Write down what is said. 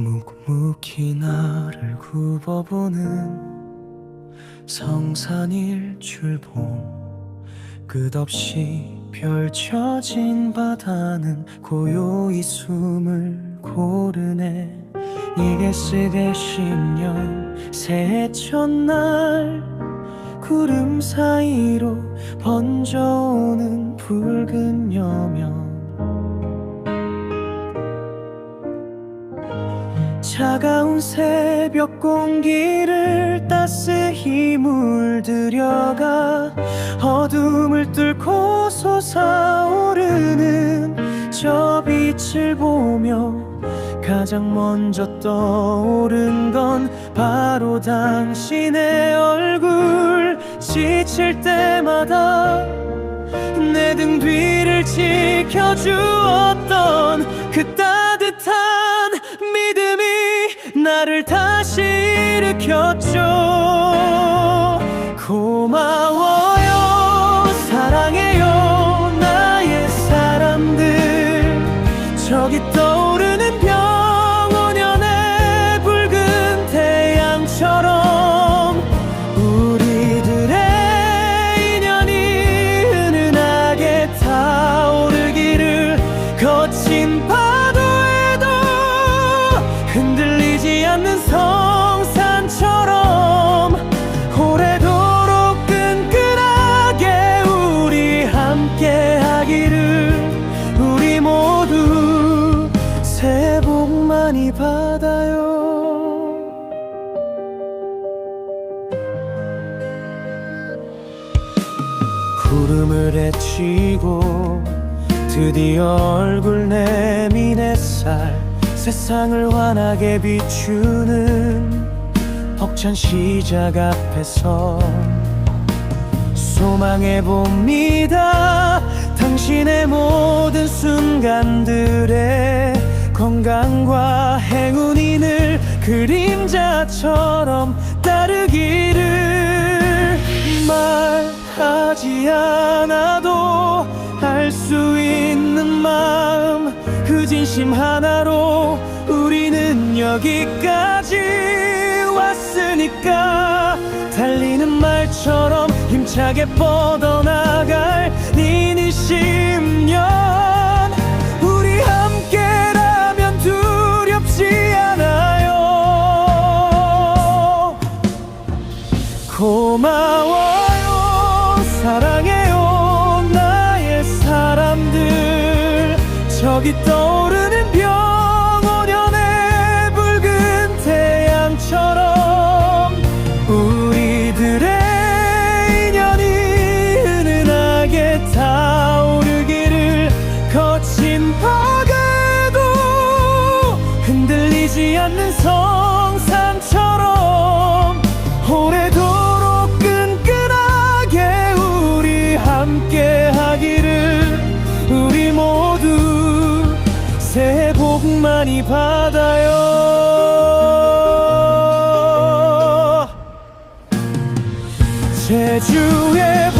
묵묵히 나를 굽어보는 성산일출봉. 끝없이 펼쳐진 바다는 고요히 숨을 고르네. 이게 쓰게 10년 새해 첫날 구름 사이로 번져오는 붉은 여명 차가운 새벽 공기를 따스히 물들여가 어둠을 뚫고 솟아오르는 저 빛을 보며 가장 먼저 떠오른 건 바로 당신의 얼굴 지칠 때마다 내 등 뒤를 지켜주었던 그따 나를 다시 일으켰죠. 고마워 많이 받아요. 구름을 헤치고 드디어 얼굴 내민 햇살 세상을 환하게 비추는 벅찬 시작 앞에서 소망해 봅니다. 당신의 모든 순간들의 건강과 행운이 늘 그림자처럼 따르기를 말하지 않아도 알 수 있는 마음 그 진심 하나로 우리는 여기까지 왔으니까. 달리는 말처럼 힘차게 뻗어나갈 니니 10년 사랑해요 나의 사람들. 저기 떠오르 복 많이 받아요. 제주의